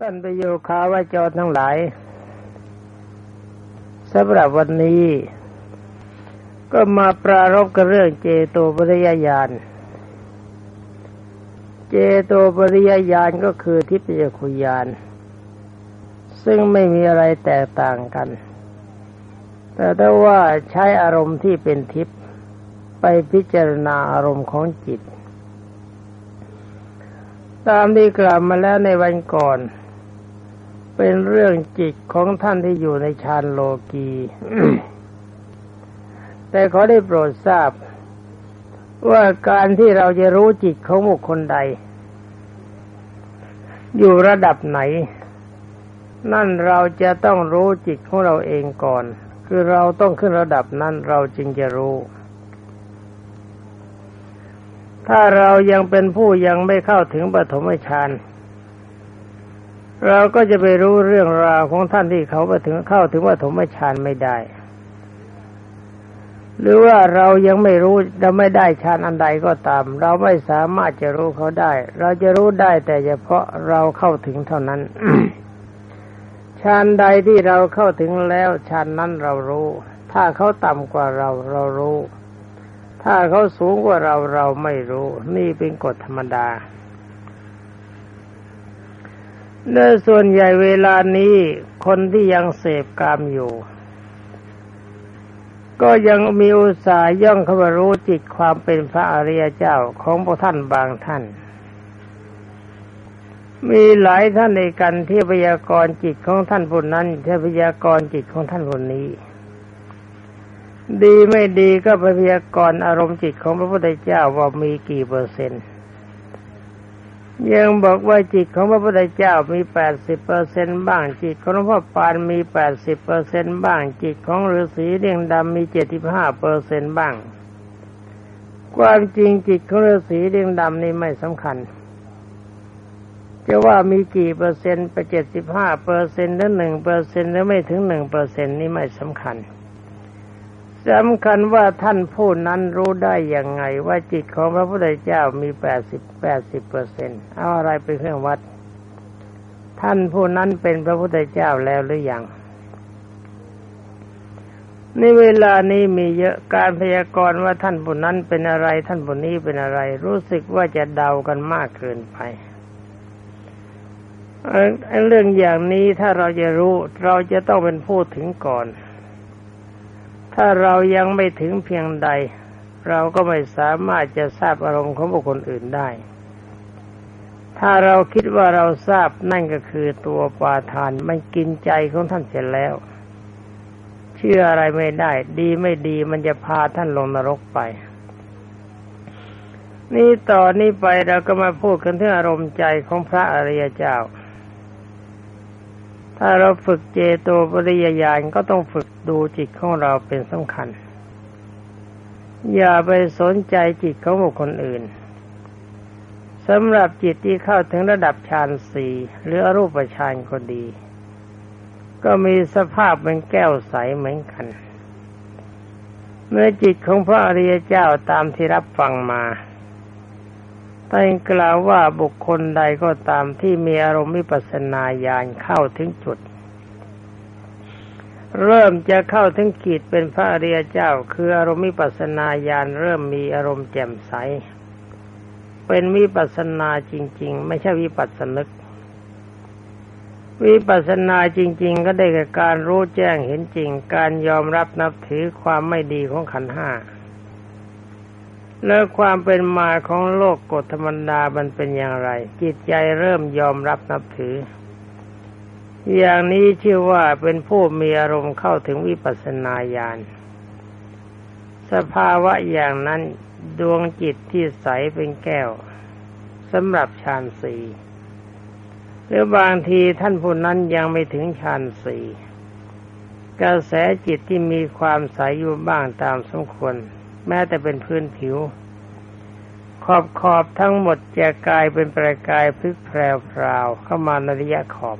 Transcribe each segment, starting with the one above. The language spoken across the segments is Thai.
ท่านประโยคาวาจรทั้งหลายสำหรับวันนี้ ก็มาปรารบกับเรื่องเจโตปริยญาณ เจโตปริยญาณก็คือทิพยคุยาน ซึ่งไม่มีอะไรแตกต่างกัน แต่ถ้าว่าใช้อารมณ์ที่เป็นทิพย์ไปพิจารณาอารมณ์ของจิต ตามที่กล่าวมาแล้วในวันก่อน เป็นเรื่องจิตของท่านที่อยู่ในฌานโลกี แต่ขอได้โปรดทราบ ว่าการที่เราจะรู้จิตของบุคคลใด อยู่ระดับไหน นั่นเราจะต้องรู้จิตของเราเองก่อน คือเราต้องขึ้นระดับนั้นเราจึงจะรู้ถ้าเรายังเป็นผู้ยังไม่เข้าถึงปฐมฌาน เราก็จะไปรู้เรื่องราวของท่านที่เขาไปถึงเข้าถึงปฐมฌานไม่ได้ หรือว่าเรายังไม่รู้เราไม่ได้ฌานอันใดก็ตาม เราไม่สามารถจะรู้เขาได้ เราจะรู้ได้แต่เฉพาะเราเข้าถึงเท่านั้นฌานใดที่เราเข้าถึงแล้วฌานนั้นเรารู้ ถ้าเขาต่ำกว่าเราเรารู้ ถ้าเขาสูงกว่าเราเราไม่รู้ นี่เป็นกฎธรรมดา เนื่อส่วนใหญ่เวลานี้คนที่ยังเสพกามอยู่ ก็ยังมีอุตสาห์ย่องเข้ามารู้จิตความเป็นพระอริยเจ้าของพระท่านบางท่าน มีหลายท่านในกันที่พยากรณ์จิตของท่านผู้นั้นที่พยากรณ์จิตของท่านคนนี้ ดีไม่ดีก็พยากรณ์อารมณ์จิตของพระพุทธเจ้าว่ามีกี่เปอร์เซ็นต์ ยังบอกว่าจิตของพระพุทธเจ้ามีแปดสิบเปอร์เซ็นบ้าง จิตของหลวงพ่อปานมีแปดสิบเปอร์เซ็นบ้าง จิตของฤาษีเรียงดำมีเจ็ดสิบห้าเปอร์เซ็นบ้าง ความจริงจิตของฤาษีเรียงดำนี่ไม่สำคัญ จะว่ามีกี่เปอร์เซ็นต์ไปเจ็ดสิบห้าเปอร์เซ็นต์หรือหนึ่งเปอร์เซ็นต์หรือไม่ถึงหนึ่งเปอร์เซ็นต์นี่ไม่สำคัญ สำคัญว่าท่านผู้นั้นรู้ได้อย่างไง ว่าจิตของพระพุทธเจ้ามีแปดสิบแปดสิบเปอร์เซ็นต์เอาอะไรเป็นเครื่องวัด ท่านผู้นั้นเป็นพระพุทธเจ้าแล้วหรือยังในเวลานี้มีเยอะการพยากรณ์ว่าท่านผู้นั้นเป็นอะไร ท่านผู้นี้เป็นอะไร รู้สึกว่าจะเดากันมากเกินไปเรื่องอย่างนี้ถ้าเราจะรู้ เราจะต้องเป็นผู้ถึงก่อน ถ้าเรายังไม่ถึงเพียงใด เราก็ไม่สามารถจะทราบอารมณ์ของบุคคลอื่นได้ ถ้าเราคิดว่าเราทราบนั่นก็คือตัวปาทานมันกินใจของท่านเสร็จแล้ว เชื่ออะไรไม่ได้ ดีไม่ดีมันจะพาท่านลงนรกไป นี่ต่อนนี้ไปเราก็มาพูดกันถึงอารมณ์ใจของพระอริยเจ้า ถ้าเราฝึกเจโตปริยญาณก็ต้องฝึกดูจิตของเราเป็นสำคัญ อย่าไปสนใจจิตของบุคคลอื่นสำหรับจิตที่เข้าถึงระดับฌานสี่หรืออรูปฌานก็ดี ก็มีสภาพเป็นแก้วใสเหมือนกัน เมื่อจิตของพระอริยเจ้าตามที่รับฟังมา ท่านกล่าวว่าบุคคลใดก็ตามที่มีอารมณ์วิปัสนาญาณเข้าถึงจุด เริ่มจะเข้าถึงขีดเป็นพระอริยเจ้า คืออารมณ์วิปัสนาญาณเริ่มมีอารมณ์แจ่มใส เป็นวิปัสนาจริง ๆ ไม่ใช่วิปัสสนึก วิปัสนาจริง ๆ ก็ได้กับการรู้แจ้งเห็นจริง การยอมรับนับถือความไม่ดีของขันห้า แล้วความเป็นมาของโลกกฎธรรมดามันเป็นอย่างไร จิตใจเริ่มยอมรับนับถือ อย่างนี้ชื่อว่าเป็นผู้มีอารมณ์เข้าถึงวิปัสสนาญาณสภาวะอย่างนั้นดวงจิตที่ใสเป็นแก้วสำหรับฌานสี่หรือบางทีท่านผู้นั้นยังไม่ถึงฌานสี่กระแสจิตที่มีความใสอยู่บ้างตามสมควร แม้แต่เป็นพื้นผิว ขอบขอบทั้งหมดจะกลายเป็นประกายพึกแพรวเข้ามาในระยะขอบ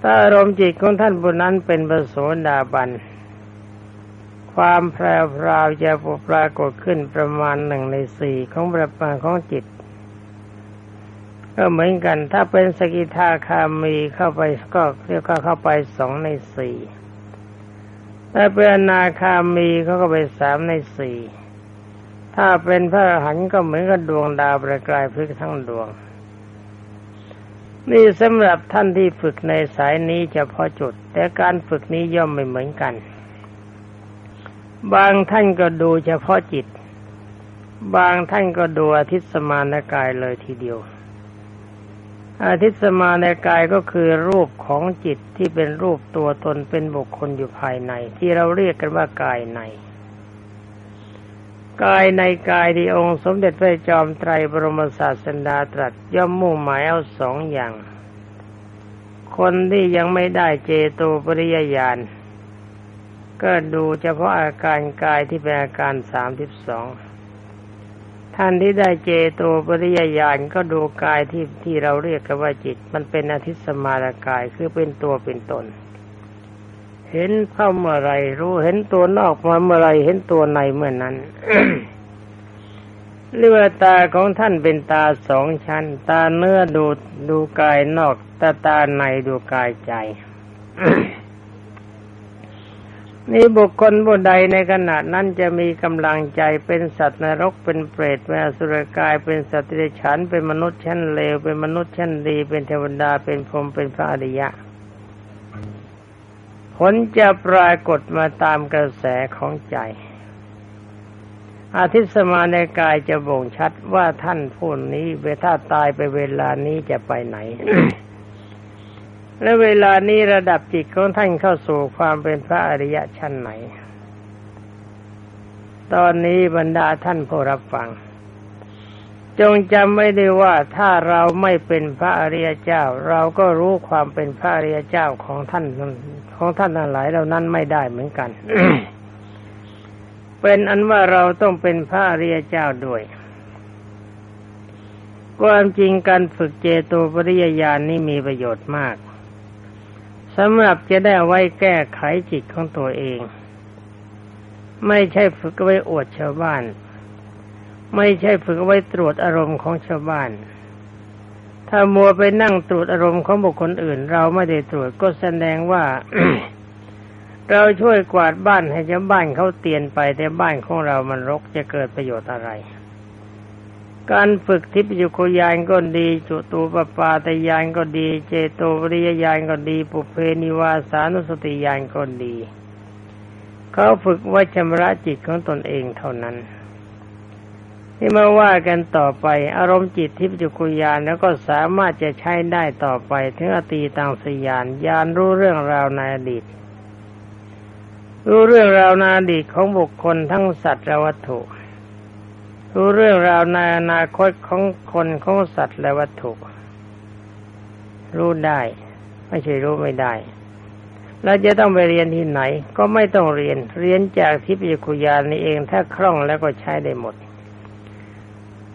ถ้าอารมณ์จิตของท่านบุนั้นเป็นประโสดาบัน ความแพรวจะปรากฏขึ้นประมาณหนึ่งในสี่ของประมาณของจิต ก็เหมือนกัน ถ้าเป็นสกิทาคามีเข้าไปก็เรียกเข้าไปสองในสี่ถ้าเป็นนาคามีเขาก็ไปสามในสี่ ถ้าเป็นพระอรหันต์ก็เหมือนกับดวงดาวประกายพลึกทั้งดวง นี่สำหรับท่านที่ฝึกในสายนี้เฉพาะจุด แต่การฝึกนี้ย่อมไม่เหมือนกัน บางท่านก็ดูเฉพาะจิต บางท่านก็ดูอาทิตย์สมานกายเลยทีเดียวอาทิตย์สมานกายก็คือรูปของจิตที่เป็นรูปตัวตนเป็นบุคคลอยู่ภายใน ที่เราเรียกกันว่ากายใน กายในกายที่องค์สมเด็จพระจอมไตรบรมศาสดาตรัสย่อมมุ่งหมายเอาสองอย่าง คนที่ยังไม่ได้เจโตปริยญาณก็ดูเฉพาะอาการกายที่เป็นอาการสามสิบสองท่านที่ได้เจโตปริยญาณก็ดูกายที่ที่เราเรียกกันว่าจิต มันเป็นอธิสมารกายคือเป็นตัวเป็นตน เห็นเข้าเมื่อไรรู้เห็นตัวนอกมาเมื่อไรเห็นตัวในเมื่อนั้นเรือตาของท่านเป็นตาสองชั้น ตาเนื้อดูดูกายนอก ตาตาในดูกายใจ นี่บุคคลผู้ใดในขณะนั้นจะมีกำลังใจเป็นสัตว์นรกเป็นเปรตเป็นอสุรกายเป็นสัตว์เดรัจฉานเป็นมนุษย์ชั้นเลวเป็นมนุษย์ชั้นดี เป็นเทวดาเป็นพรหมเป็นพระอริยะ ผลจะปรากฏมาตามกระแสของใจ อาทิตย์สมาในกายจะบ่งชัดว่าท่านผู้นี้เวถ้าตายไปเวลานี้จะไปไหน และเวลานี้ระดับจิตของท่านเข้าสู่ความเป็นพระอริยะชั้นไหน ตอนนี้บรรดาท่านผู้รับฟังจงจำไม่ได้ว่าถ้าเราไม่เป็นพระอริยเจ้า เราก็รู้ความเป็นพระอริยเจ้าของท่าน ของท่านทั้งหลายเหล่านั้นไม่ได้เหมือนกัน เป็นอันว่าเราต้องเป็นพระอริยเจ้าด้วย ความจริงการฝึกเจโตปริยญาณนี้มีประโยชน์มากสำหรับจะได้ไว้แก้ไขจิตของตัวเอง ไม่ใช่ฝึกไว้อวดชาวบ้าน ไม่ใช่ฝึกไว้ตรวจอารมณ์ของชาวบ้าน ถ้ามัวไปนั่งตรวจอารมณ์ของบุคคลอื่น เราไม่ได้ตรวจก็แสดงว่า เราช่วยกวาดบ้านให้ชาวบ้านเขาเตียนไปแต่บ้านของเรามันรกจะเกิดประโยชน์อะไร การฝึกทิพยุคยานก็ดีจุตูปปาตยานก็ดี เจโตปริยญาณก็ดี ปุเพนิวาสานุสติญาณก็ดี เขาฝึกไว้ชำระจิตของตนเองเท่านั้น ที่มาว่ากันต่อไปอารมณ์จิตทิพยุคุยานแล้วก็สามารถจะใช้ได้ต่อไปถึงอตีตังสยานยานรู้เรื่องราวในอดีต รู้เรื่องราวในอดีตของบุคคลทั้งสัตว์และวัตถุ รู้เรื่องราวในอนาคตของคนของสัตว์และวัตถุ รู้ได้ ไม่ใช่รู้ไม่ได้แล้วจะต้องไปเรียนที่ไหน ก็ไม่ต้องเรียนเรียนจากทิพยคุยานนี่เองถ้าคล่องแล้วก็ใช้ได้หมด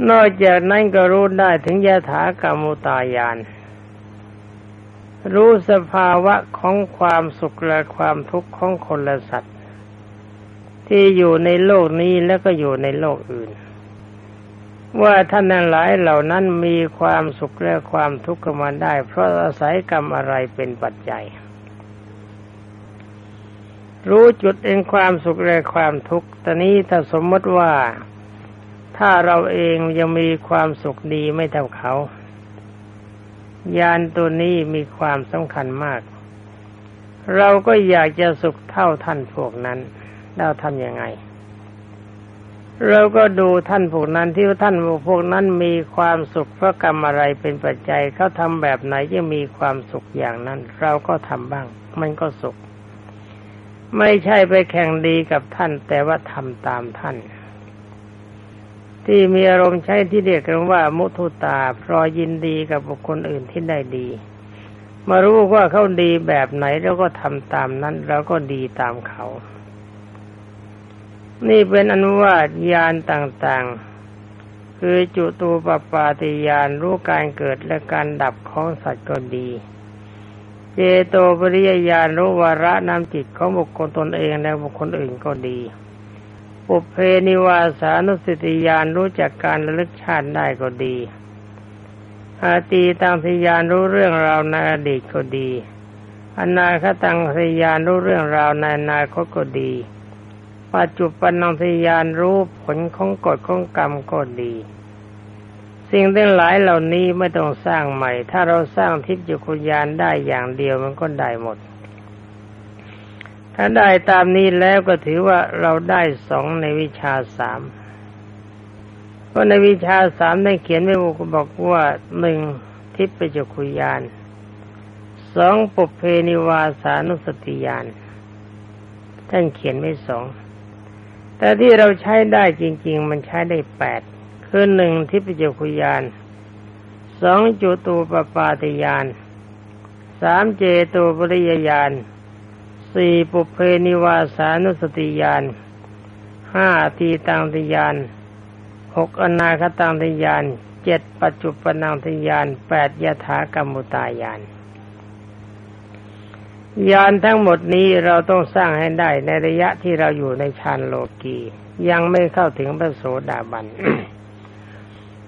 นอกจากนั้นก็รู้ได้ถึงยถากรรมุตายาน รู้สภาวะของความสุขและความทุกข์ของคนและสัตว์ ที่อยู่ในโลกนี้แล้วก็อยู่ในโลกอื่น ว่าท่านนั้นหลายเหล่านั้นมีความสุขและความทุกข์มาได้ เพราะอาศัยกรรมอะไรเป็นปัจจัย รู้จุดเองความสุขและความทุกข์ตอนนี้ถ้าสมมติว่า ถ้าเราเองยังมีความสุขดีไม่เท่าเขา ยานตัวนี้มีความสำคัญมาก เราก็อยากจะสุขเท่าท่านพวกนั้น เราทำยังไง เราก็ดูท่านพวกนั้นที่ท่านพวกนั้นมีความสุขเพราะกรรมอะไรเป็นปัจจัยเขาทำแบบไหนจะมีความสุขอย่างนั้น เราก็ทำบ้าง มันก็สุข ไม่ใช่ไปแข่งดีกับท่านแต่ว่าทำตามท่าน ที่มีอารมณ์ใช้ที่เรียกกันว่า มุทุตาพรอยินดีกับบุคคลอื่นที่ได้ดี มารู้ว่าเขาดีแบบไหนเราก็ทำตามนั้นเราก็ดีตามเขา นี่เป็นอนุวาตญาณต่างๆ คือจุตูปปาติญาณรู้การเกิดและการดับของสัตว์ก็ดี เจโตปริยญาณรู้วาระนำจิตของบุคคลตนเองและบุคคลอื่นก็ดี ปุเพนิวาสานุสติญาณรู้จักการระลึกชาติได้ก็ดี อาตีตังทยานรู้เรื่องราวในอดีตก็ดี อนาคตังทยานรู้เรื่องราวในอนาคตก็ดี ปัจจุบันนังทยานรู้ผลของกฎของกรรมก็ดี สิ่งทั้งหลายเหล่านี้ไม่ต้องสร้างใหม่ ถ้าเราสร้างทิพย์จุกุญาณได้อย่างเดียวมันก็ได้หมด ถ้าได้ตามนี้แล้วก็ถือว่าเราได้สองในวิชาสามเพราะในวิชาสามได้เขียนไว้บอกว่าหนึ่งทิพยจักุยานสองปุเพนิวาสานุสติยานท่านเขียนไว้สองแต่ที่เราใช้ได้จริง ๆ มันใช้ได้แปดคือหนึ่งทิพยจักุยานสองจุตูปปาติยานสามเจโตปริยญาณ สี่ปุเพนิวาสานุสติยานห้าตีตังติยานหกอนาคตังทยานเจ็ดปัจจุปนังทยานแปดยถากรรมุตายานยานทั้งหมดนี้เราต้องสร้างให้ได้ในระยะที่เราอยู่ในฌานโลกียังไม่เข้าถึงพระโสดาบัน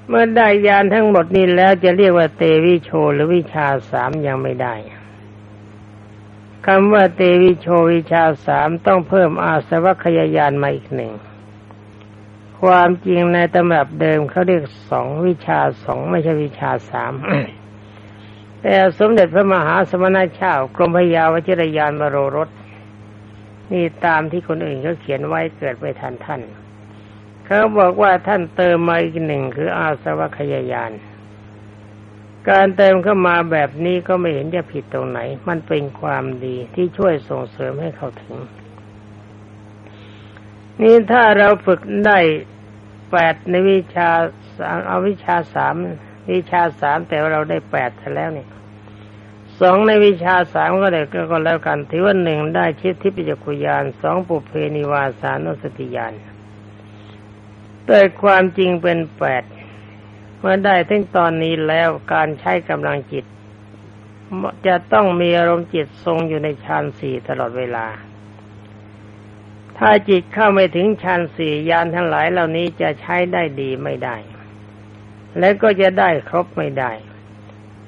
เมื่อได้ยานทั้งหมดนี้แล้วจะเรียกว่าเตวิโชหรือวิชาสามยังไม่ได้ คำว่าเตวิโชวิชาสามต้องเพิ่มอาสวัคยายานมาอีกหนึ่ง ความจริงในตำรับเดิมเขาเรียกสองวิชาสองไม่ใช่วิชาสามแต่สมเด็จพระมหาสมณเจ้ากรมพยาวชิรยานบรรสนี่ตามที่คนอื่นเขาเขียนไว้เกิดไปทันท่านเขาบอกว่าท่านเติมมาอีกหนึ่งคืออาสวัคยายาน การเติมเข้ามาแบบนี้ก็ไม่เห็นจะผิดตรงไหน มันเป็นความดีที่ช่วยส่งเสริมให้เขาถึง นี่ถ้าเราฝึกได้แปดในวิชาเอาวิชาสามวิชาสามแต่ว่าเราได้แปดแล้วเนี่ยสองในวิชาสามก็ได้ก็แล้วกันถือว่าหนึ่งได้ชิดทิพยจักุยานสองปุเพนิวาสานุสติยานแต่ความจริงเป็นแปด เมื่อได้ถึงตอนนี้แล้วการใช้กำลังจิต จะต้องมีอารมณ์จิตทรงอยู่ในฌานสี่ตลอดเวลา ถ้าจิตเข้าไม่ถึงฌานสี่ยานทั้งหลายเหล่านี้จะใช้ได้ดีไม่ได้ และก็จะได้ครบไม่ได้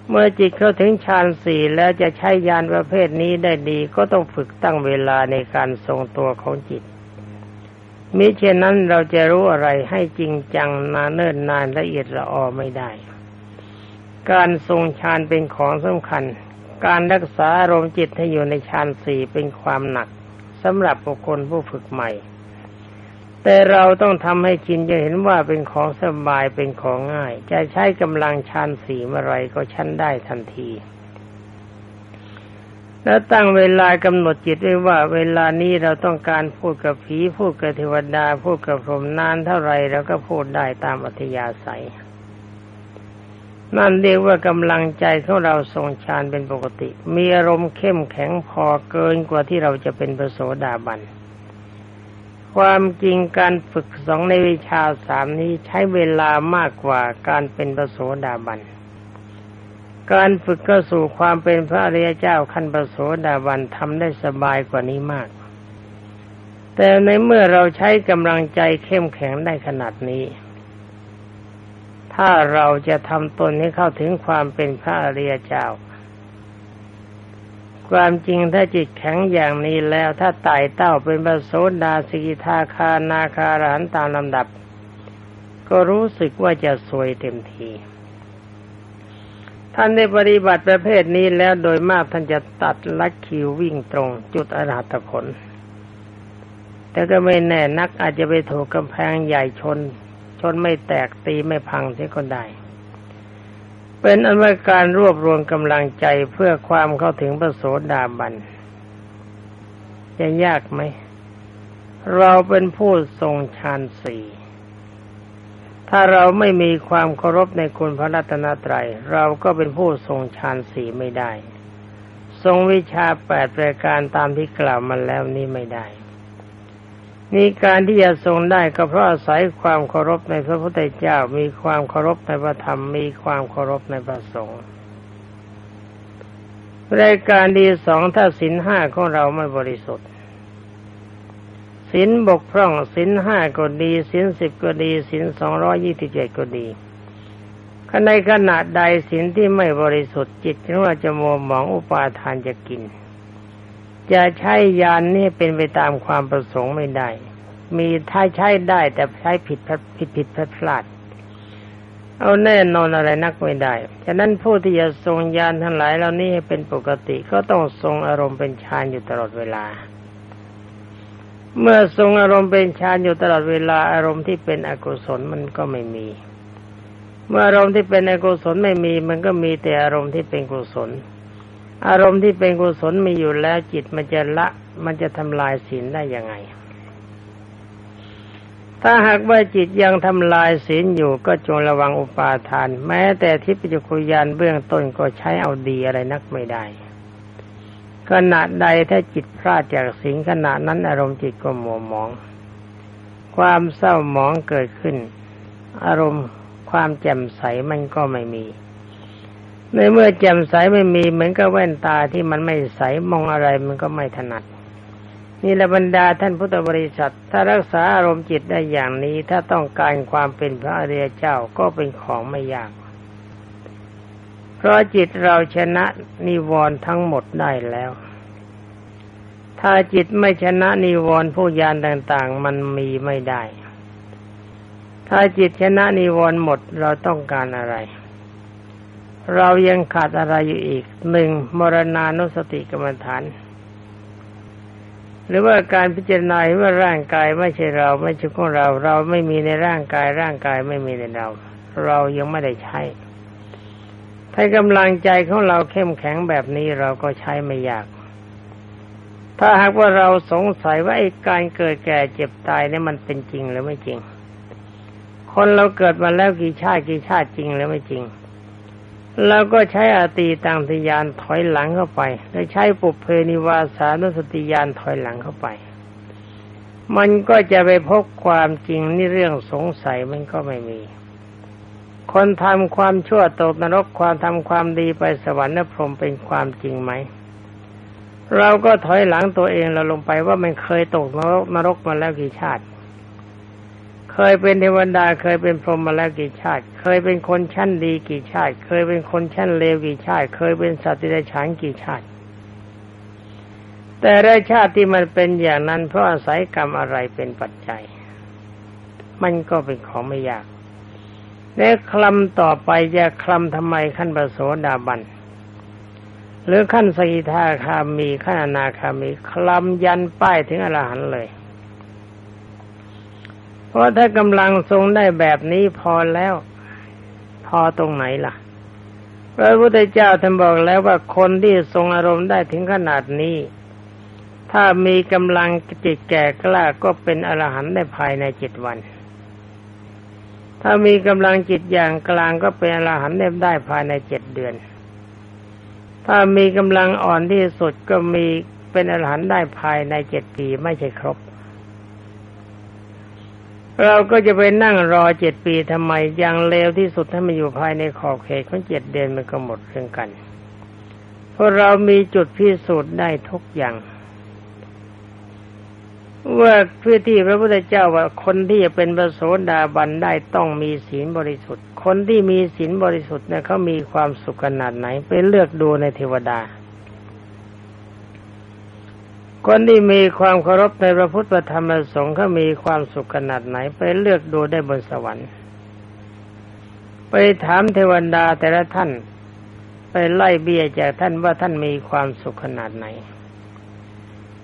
เมื่อจิตเข้าถึงฌานสี่แล้วจะใช้ยานประเภทนี้ได้ดีก็ต้องฝึกตั้งเวลาในการทรงตัวของจิต มิเช่นนั้นเราจะรู้อะไรให้จริงจังนานเนิ่นนานละเอียดละออไม่ได้ การทรงฌานเป็นของสำคัญ การรักษาอารมณ์จิตให้อยู่ในฌานสี่เป็นความหนักสำหรับบุคคลผู้ฝึกใหม่ แต่เราต้องทำให้ชินจะเห็นว่าเป็นของสบายเป็นของง่าย จะใช้กำลังชันสี่เมื่อไรก็ชันได้ทันที แล้วตั้งเวลากำหนดจิตไว้ว่า เวลานี้เราต้องการพูดกับผีพูดกับเทวดา พูดกับพรหมนานเท่าไรเราก็พูดได้ตามอัธยาศัย นั่นเรียกว่ากำลังใจของเราทรงฌานเป็นปกติ มีอารมณ์เข้มแข็งพอเกินกว่าที่เราจะเป็นพระโสดาบันความจริงการฝึกสองในวิชาสามนี้ใช้เวลามากกว่าการเป็นพระโสดาบัน การฝึกก็สู่ความเป็นพระอริยเจ้าขั้นพระโสดาบันทำได้สบายกว่านี้มาก แต่ในเมื่อเราใช้กำลังใจเข้มแข็งได้ขนาดนี้ ถ้าเราจะทำตนให้เข้าถึงความเป็นพระอริยเจ้า ความจริงถ้าจิตแข็งอย่างนี้แล้วถ้าไต่เต้าเป็นพระโสดาสกิทาคานาคารหันตามลำดับ ก็รู้สึกว่าจะสวยเต็มที ท่านได้ปฏิบัติประเภทนี้แล้วโดยมากท่านจะตัดลักคิววิ่งตรง จุดอรหัตผลแต่ก็ไม่แน่นักอาจจะไปถูกกำแพงใหญ่ชน ชนไม่แตกตีไม่พังเสียก็ได้เป็นอันว่าการรวบรวมกำลังใจเพื่อความเข้าถึงพระโสดาบันจะยากไหม เราเป็นผู้ทรงฌานสี่ ถ้าเราไม่มีความเคารพในคุณพระรัตนตรัย เราก็เป็นผู้ทรงฌานสี่ไม่ได้ ทรงวิชาแปดรายการตามที่กล่าวมาแล้วนี้ไม่ได้นี่การที่จะทรงได้ก็เพราะอาศัยความเคารพในพระพุทธเจ้า มีความเคารพในพระธรรม มีความเคารพในพระสงฆ์รายการดีสองถ้าสินห้าของเราไม่บริสุทธิ์ สินบกพร่องสินห้าก็ดีสินสิบก็ดีสินสองร้อยี่สิบเจ็ดก็ดีขในขณะใดศีลที่ไม่บริสุทธิ์จิตนึกว่าจะมัวหมองอุปาทานจะกิน จะใช้ยานนี่เป็นไปตามความประสงค์ไม่ได้ มีถ้าใช้ได้แต่ใช้ผิดผิดผิดพลาดเอาแน่นอนอะไรนักไม่ได้ ฉะนั้นผู้ที่จะทรงยานทั้งหลายเหล่านี้เป็นปกติก็ต้องทรงอารมณ์เป็นฌานอยู่ตลอดเวลา เมื่อทรงอารมณ์เป็นฌานอยู่ตลอดเวลาอารมณ์ที่เป็นอกุศลมันก็ไม่มี เมื่ออารมณ์ที่เป็นอกุศลไม่มี มันก็มีแต่อารมณ์ที่เป็นกุศล อารมณ์ที่เป็นกุศลมีอยู่แล้วจิตมันจะละ มันจะทำลายศีลได้ยังไง ถ้าหากว่าจิตยังทำลายศีลอยู่ก็จงระวังอุปาทาน แม้แต่ทิพยคุยานเบื้องต้นก็ใช้เอาดีอะไรนักไม่ได้ ขณะใดถ้าจิตพลาดจากสิ่งขณะนั้นอารมณ์จิตก็มัวหมอง ความเศร้าหมองเกิดขึ้น อารมณ์ความแจ่มใสมันก็ไม่มี ในเมื่อแจ่มใสไม่มีเหมือนกับแว่นตาที่มันไม่ใสมองอะไรมันก็ไม่ถนัด นี่ละบรรดาท่านพุทธบริษัท ถ้ารักษาอารมณ์จิตได้อย่างนี้ ถ้าต้องการความเป็นพระอริยเจ้าก็เป็นของไม่ยาก ราะจิตเราชนะนิวรณ์ทั้งหมดได้แล้ว ถ้าจิตไม่ชนะนิวรณ์ผู้ยานต่างๆ มันมีไม่ได้ ถ้าจิตชนะนิวรณ์หมดเราต้องการอะไร เรายังขาดอะไรอยู่อีกหนึ่งมรณานุสติกรรมฐาน หรือว่าการพิจารณาว่าร่างกายไม่ใช่เราไม่ใช่ของเรา เราไม่มีในร่างกายร่างกายไม่มีในเรา เรายังไม่ได้ใช้ ถ้ากำลังใจของเราเข้มแข็งแบบนี้เราก็ใช้ไม่ยาก ถ้าหากว่าเราสงสัยว่าไอ้การเกิดแก่เจ็บตายเนี่ยมันเป็นจริงหรือไม่จริง คนเราเกิดมาแล้วกี่ชาติกี่ชาติจริงหรือไม่จริงเราก็ใช้อาตีตังติยานถอยหลังเข้าไป แล้วใช้ปุเพนิวาสานุสติยานถอยหลังเข้าไป มันก็จะไปพบความจริงนี่เรื่องสงสัยมันก็ไม่มี คนทำความชั่วตกนรกความทำความดีไปสวรรค์นพรหมเป็นความจริงไหม เราก็ถอยหลังตัวเองเราลงไปว่ามันเคยตกนรกนรกมาแล้วกี่ชาติ เคยเป็นเทวดาเคยเป็นพรหมมาแล้วกี่ชาติ เคยเป็นคนชั้นดีกี่ชาติ เคยเป็นคนชั้นเลวกี่ชาติ เคยเป็นสัตว์ที่ได้ฉานกี่ชาติแต่ได้ชาติที่มันเป็นอย่างนั้นเพราะอาศัยกรรมอะไรเป็นปัจจัย มันก็เป็นของไม่ยาก และคลำต่อไปจะคลำทำไมขั้นปโสดาบัน หรือขั้นสกิทาคามีขั้นอนาคามี คลำยันป้ายถึงอรหันต์เลย เพราะถ้ากำลังทรงได้แบบนี้พอแล้ว พอตรงไหนล่ะพระพุทธเจ้าท่านบอกแล้วว่าคนที่ทรงอารมณ์ได้ถึงขนาดนี้ ถ้ามีกำลังจิตแก่กล้าก็เป็นอรหันต์ได้ภายในเจ็ดวัน ถ้ามีกำลังจิตอย่างกลางก็เป็นอรหันต์ได้ภายในเจ็ดเดือน ถ้ามีกำลังอ่อนที่สุดก็มีเป็นอรหันต์ได้ภายในเจ็ดปีไม่ใช่ครบ เราก็จะไปนั่งรอเจ็ดปีทำไมอย่างเลวที่สุดถ้ามันอยู่ภายในขอบเขตของเจ็ดเดือนมันก็หมดเรื่องกัน เพราะเรามีจุดพิสูจน์ได้ทุกอย่าง ว่าเพื่อที่พระพุทธเจ้าว่าคนที่จะเป็นพระโสดาบันได้ต้องมีศีลบริสุทธิ์ คนที่มีศีลบริสุทธิ์เนี่ยเขามีความสุขขนาดไหน ไปเลือกดูในเทวดา คนที่มีความเคารพในพระพุทธธรรมประสงค์เขามีความสุขขนาดไหน ไปเลือกดูได้บนสวรรค์ ไปถามเทวดาแต่ละท่าน ไปไล่เบี้ยจากท่านว่าท่านมีความสุขขนาดไหน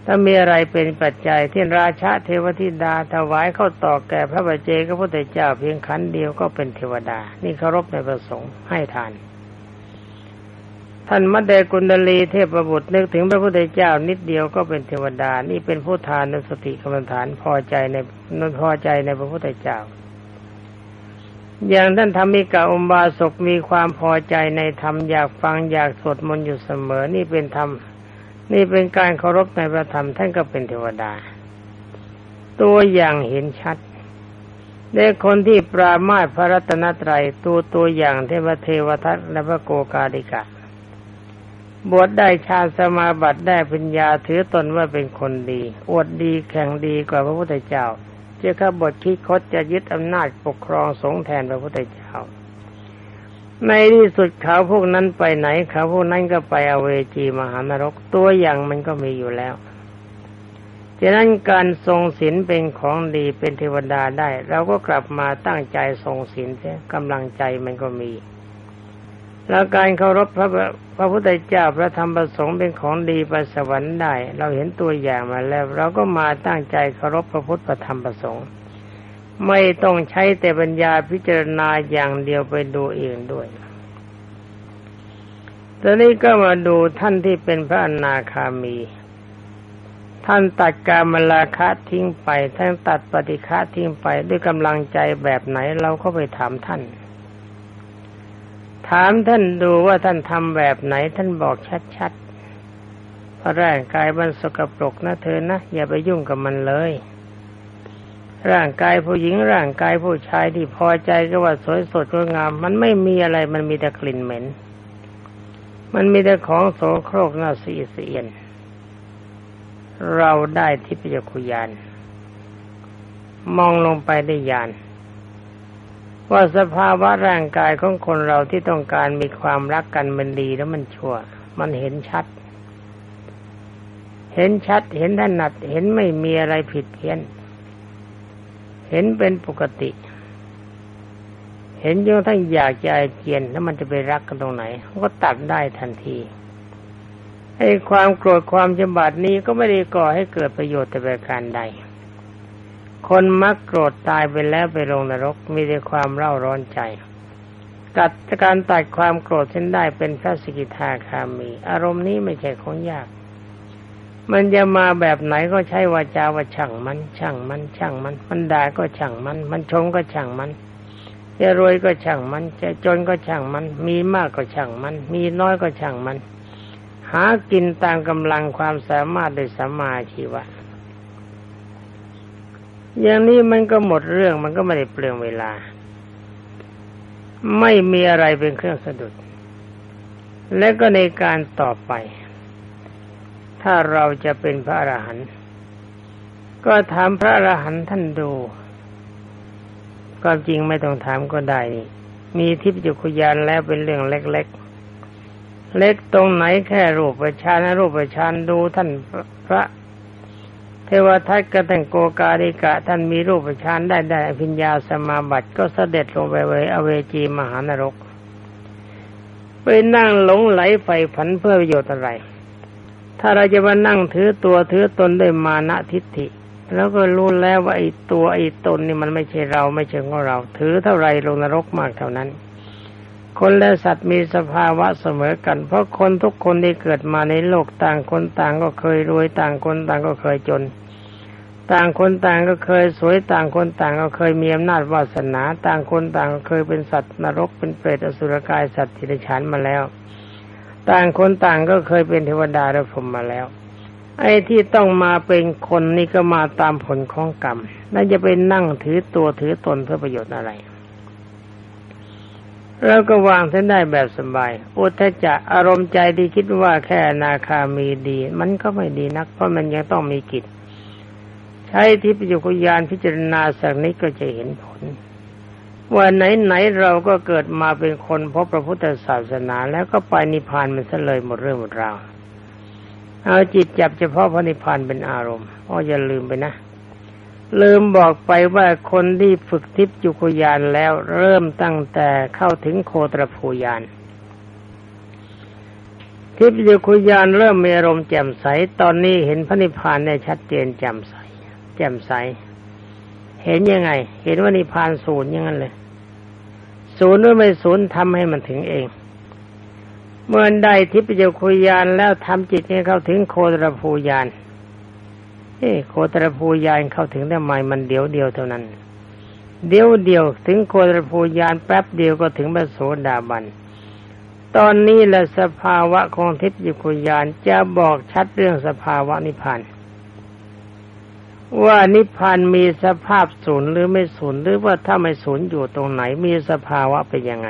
ถ้ามีอะไรเป็นปัจจัยที่ราชาเทวธิดาถวายเข้าต่อแก่พระบัจเจกพระพุทธเจ้าเพียงขันเดียวก็เป็นเทวดา นี่เคารพในประสงค์ให้ทาน ท่านมัดเดกุณลีเทพบุตรนึกถึงพระพุทธเจ้านิดเดียวก็เป็นเทวดา นี่เป็นผู้ทานนสติกรรมฐานพอใจในนพอใจในพระพุทธเจ้า อย่างท่านธรรมิกาอมบาศกมีความพอใจในธรรมอยากฟังอยากสวดมนต์อยู่เสมอ นี่เป็นธรรม นี่เป็นการเคารพในพระธรรมท่านก็เป็นเทวดา ตัวอย่างเห็นชัดในคนที่ปรามาสพระรัตนตรัยตัวตัวอย่างเทวเทวทัตและพระโกกาดิกาบวชได้ฌานสมาบัติได้ปัญญาถือตนว่าเป็นคนดี อวดดีแข่งดีกว่าพระพุทธเจ้าเจ้าข้าบทคิดคดจะยึดอำนาจปกครองสงแทนพระพุทธเจ้า ในที่สุดเขาพวกนั้นไปไหนเขาพวกนั้นก็ไปอเวจีมหานรกตัวอย่างมันก็มีอยู่แล้วฉะนั้นการทรงศีลเป็นของดีเป็นเทวดาได้ เราก็กลับมาตั้งใจทรงศีลเสียกำลังใจมันก็มี แล้วการเคารพพระพระพุทธเจ้าพระธรรมประสงค์เป็นของดีไปสวรรค์ได้ เราเห็นตัวอย่างมาแล้ว เราก็มาตั้งใจเคารพพระพุทธพระธรรมประสงค์ ไม่ต้องใช้แต่ปัญญาพิจารณาอย่างเดียวไปดูเองด้วยตอนนี้ก็มาดูท่านที่เป็นพระอนาคามี ท่านตัดการมลาคะทิ้งไป ท่านตัดปฏิฆะทิ้งไปด้วยกำลังใจแบบไหนเราก็ไปถามท่าน ถามท่านดูว่าท่านทำแบบไหน ท่านบอกชัดๆเพราะร่างกายมันสกปรกนะเธอนะ อย่าไปยุ่งกับมันเลย ร่างกายผู้หญิงร่างกายผู้ชายที่พอใจก็ว่าสวยสดงดงาม มันไม่มีอะไรมันมีแต่กลิ่นเหม็น มันมีแต่ของโสโครกน่าสีเสียน เราได้ทิพยคุยาน มองลงไปได้ยาน ว่าสภาวะร่างกายของคนเราที่ต้องการมีความรักกันมันดีแล้วมันชั่ว มันเห็นชัด เห็นชัดเห็นถนัดเห็นไม่มีอะไรผิดเพี้ยน เห็นเป็นปกติ เห็นจนทั้งอยากจะเจียนแล้วมันจะไปรักกันตรงไหนก็ตัดได้ทันทีไอ้ความโกรธความจำบาดนี้ก็ไม่ได้ก่อให้เกิดประโยชน์แต่ประการใด คนมักโกรธตายไปแล้วไปลงนรกมีแต่ความเร่าร้อนใจ กัดการตัดความโกรธเช่นได้เป็นพระสกิทาคามี อารมณ์นี้ไม่ใช่ของยาก มันจะมาแบบไหนก็ใช้วาจาว่าช่างมัน ช่างมัน ช่างมัน มันด่าก็ช่างมัน มันชมก็ช่างมันจะรวยก็ช่างมัน จะจนก็ช่างมัน มีมากก็ช่างมัน มีน้อยก็ช่างมัน หากินตามกำลังความสามารถโดยสัมมาชีวะ อย่างนี้มันก็หมดเรื่องมันก็ไม่ได้เปลืองเวลา ไม่มีอะไรเป็นเครื่องสะดุด และก็ในการต่อไป ถ้าเราจะเป็นพระอรหันต์ก็ถามพระอรหันต์ท่านดูความจริงไม่ต้องถามก็ได้ มีทิพย์จุคยานแล้วเป็นเรื่องเล็กๆ เล็กตรงไหนแค่รูปประชานรูปประชานดูท่านพระ เทวทัตกระแตงโกกาดิกะ ท่านมีรูปประชานได้ได้อภิญญาสมาบัติก็เสด็จลงไปเวอเวจีมหานรก ไปนั่งหลงไหลไฟผันเพื่อประโยชน์อะไร ถ้าเราจะมานั่งถือตัวถือตนด้วยมานะทิฏฐิ แล้วก็รู้แล้วว่าไอ้ตัวไอ้ตนนี่มันไม่ใช่เราไม่ใช่ของเรา ถือเท่าไรลงนรกมากเท่านั้น คนและสัตว์มีสภาวะเสมอกัน เพราะคนทุกคนที่เกิดมาในโลกต่างคนต่างก็เคยรวยต่างคนต่างก็เคยจน ต่างคนต่างก็เคยสวยต่างคนต่างก็เคยมีอำนาจวาสนา ต่างคนต่างก็เคยเป็นสัตว์นรกเป็นเปรตอสุรกายสัตว์ทิฏฐานมาแล้ว ต่างคนต่างก็เคยเป็นเทวดาและพรมมาแล้ว ไอ้ที่ต้องมาเป็นคนนี่ก็มาตามผลของกรรมน่าจะไปนั่งถือตัวถือตนเพื่อประโยชน์อะไรแล้วก็วางท่านได้แบบสบายอุทจะอารมณ์ใจที่คิดว่าแค่นาคามีดี มันก็ไม่ดีนัก เพราะมันยังต้องมีกิจ ใช้ทิพยคุยานพิจารณาสักนี้ก็จะเห็นผล ว่าไหนไหนเราก็เกิดมาเป็นคนพบพระพุทธศาสนา แล้วก็ไปนิพพานมันซะเลยหมดเรื่องหมดราวเอาจิตจับเฉพาะพระนิพพานเป็นอารมณ์อ๋ออย่าลืมไปนะ ลืมบอกไปว่าคนที่ฝึกทิพยุคุยานแล้วเริ่มตั้งแต่เข้าถึงโคตรภูยานทิพยุคุยานเริ่มมีอารมณ์แจ่มใส ตอนนี้เห็นพระนิพพานได้ชัดเจนแจ่มใส แจ่มใส เห็นยังไง เห็นว่านิพพานศูนย์ยังงั้นเลย ศูนย์หรือไม่ศูนย์ทำให้มันถึงเอง เมื่อได้ทิพยคุยานแล้วทำจิตให้เข้าถึงโคตรภูยานเอ้โคตรภูยานเข้าถึงได้ไหมมันเดียวเดียวเท่านั้น เดียวเดียวถึงโคตรภูยานแป๊บเดียวก็ถึงพระโสดาบันตอนนี้แหละสภาวะของทิพยคุยานจะบอกชัดเรื่องสภาวะนิพพาน ว่านิพพานมีสภาพศูนย์หรือไม่ศูนย์หรือว่าถ้าไม่ศูนย์อยู่ตรงไหนมีสภาวะเป็นยังไง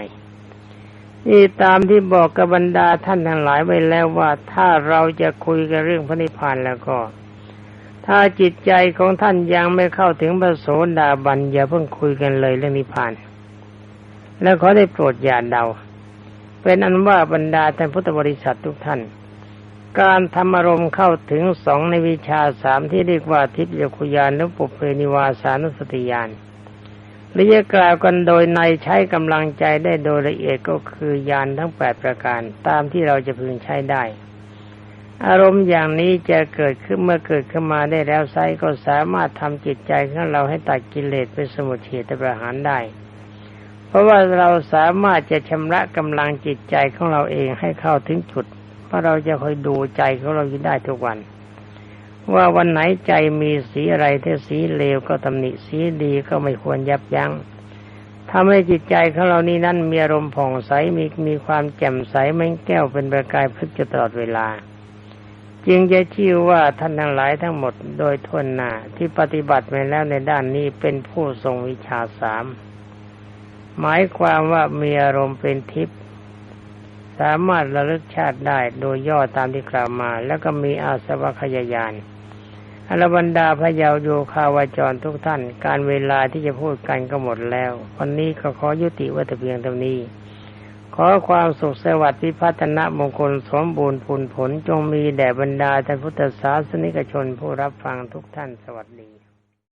นี่ตามที่บอกกับบรรดาท่านทั้งหลายไว้แล้วว่าถ้าเราจะคุยกันเรื่องพระนิพพานแล้วก็ ถ้าจิตใจของท่านยังไม่เข้าถึงพระโสดาบันอย่าเพิ่งคุยกันเลยเรื่องนิพพาน แล้วขอได้โปรดอย่าเดา เป็นอันว่าบรรดาท่านพุทธบริษัททุกท่าน การทำอารมณ์เข้าถึงสองในวิชาสามที่เรียกว่าทิพยคุยานนุปเพนิวาสานุสติยานหรือจะกล่าวกันโดยในใช้กำลังใจได้โดยละเอียดก็คือยานทั้งแปดประการตามที่เราจะพึงใช้ได้ อารมณ์อย่างนี้จะเกิดขึ้นเมื่อเกิดขึ้นมาได้แล้วไซก็สามารถทำจิตใจของเราให้ตัดกิเลสเป็นสมุทเฉตประหารได้ เพราะว่าเราสามารถจะชำระกำลังจิตใจของเราเองให้เข้าถึงจุด เพราะเราจะคอยดูใจของเราอยู่ได้ทุกวัน ว่าวันไหนใจมีสีอะไรถ้าสีเลวก็ตำหนิสีดีก็ไม่ควรยับยัง้งทำให้จิตใจของเรานี้นั้นมีอารมณ์ผ่องใสมีมีความแจ่มใสเหมือนแก้วเป็นประกายพลึกจะตลอดเวลา จึงจะชื่อว่าท่านทั้งหลายทั้งหมดโดยทวนหน้าที่ปฏิบัติมาแล้วในด้านนี้เป็นผู้ทรงวิชาสามหมายความว่ามีอารมณ์เป็นทิพย์ สามารถระลึกชาติได้โดยย่อตามที่กล่าวมา แล้วก็มีอาสวะขยายานอรบรรดาพระยาวโยคาวาจรทุกท่าน การเวลาที่จะพูดกันก็หมดแล้ว วันนี้ก็ขอยุติว้แต่เพียงเท่านี้ ขอความสุขสวัสดิ์พิพัฒนมงคลสมบูรณ์ผลผลจงมีแด่บรรดาท่านพุทธศาสนิกชนผู้รับฟังทุกท่านสวัสดี